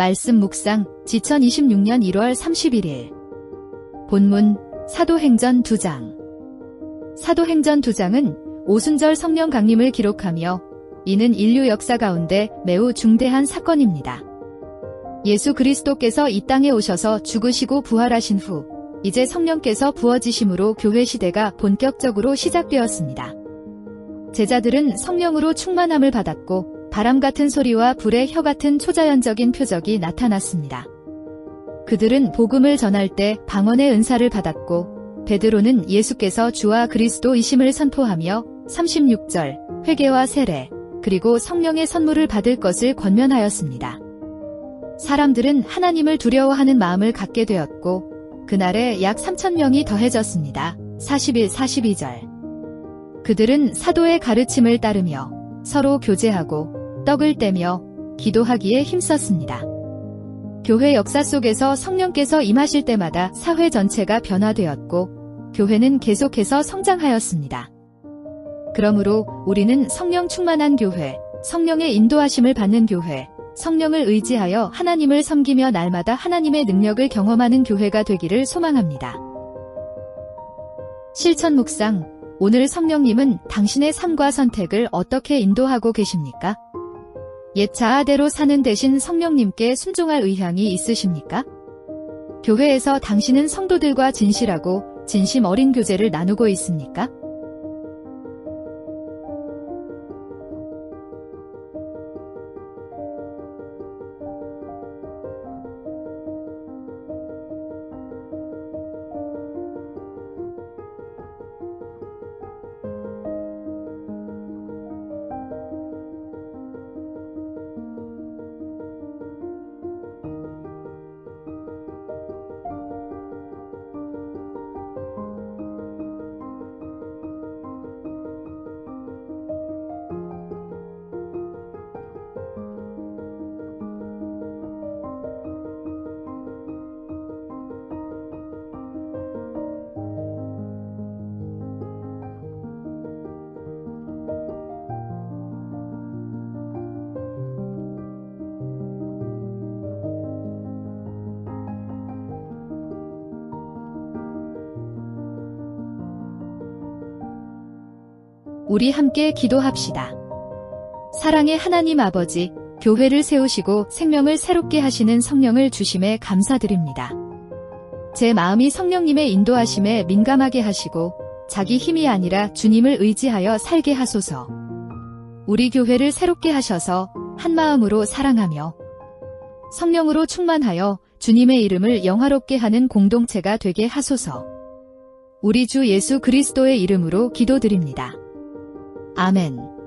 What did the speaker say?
말씀 묵상 지천 26년 1월 31일 본문 사도행전 2장 사도행전 2장은 오순절 성령 강림을 기록하며 이는 인류 역사 가운데 매우 중대한 사건입니다. 예수 그리스도께서 이 땅에 오셔서 죽으시고 부활하신 후 이제 성령께서 부어지심으로 교회 시대가 본격적으로 시작되었습니다. 제자들은 성령으로 충만함을 받았고 바람 같은 소리와 불의 혀 같은 초자연적인 표적이 나타났습니다. 그들은 복음을 전할 때 방언의 은사를 받았고 베드로는 예수께서 주와 그리스도이심을 선포하며 36절 회개와 세례 그리고 성령의 선물을 받을 것을 권면하였습니다. 사람들은 하나님을 두려워하는 마음을 갖게 되었고 그날에 약 3천 명이 더해졌습니다. 41, 42절 그들은 사도의 가르침을 따르며 서로 교제하고 떡을 떼며 기도하기에 힘썼습니다. 교회 역사 속에서 성령께서 임하실 때마다 사회 전체가 변화되었고 교회는 계속해서 성장하였습니다. 그러므로 우리는 성령 충만한 교회, 성령의 인도하심을 받는 교회, 성령을 의지하여 하나님을 섬기며 날마다 하나님의 능력을 경험하는 교회가 되기를 소망합니다. 실천 묵상 오늘 성령님은 당신의 삶과 선택을 어떻게 인도하고 계십니까? 옛 자아대로 사는 대신 성령님께 순종할 의향이 있으십니까? 교회에서 당신은 성도들과 진실하고 진심 어린 교제를 나누고 있습니까? 우리 함께 기도합시다. 사랑의 하나님 아버지, 교회를 세우시고 생명을 새롭게 하시는 성령을 주심에 감사드립니다. 제 마음이 성령님의 인도하심에 민감하게 하시고 자기 힘이 아니라 주님을 의지하여 살게 하소서. 우리 교회를 새롭게 하셔서 한 마음으로 사랑하며 성령으로 충만하여 주님의 이름을 영화롭게 하는 공동체가 되게 하소서. 우리 주 예수 그리스도의 이름으로 기도드립니다. 아멘.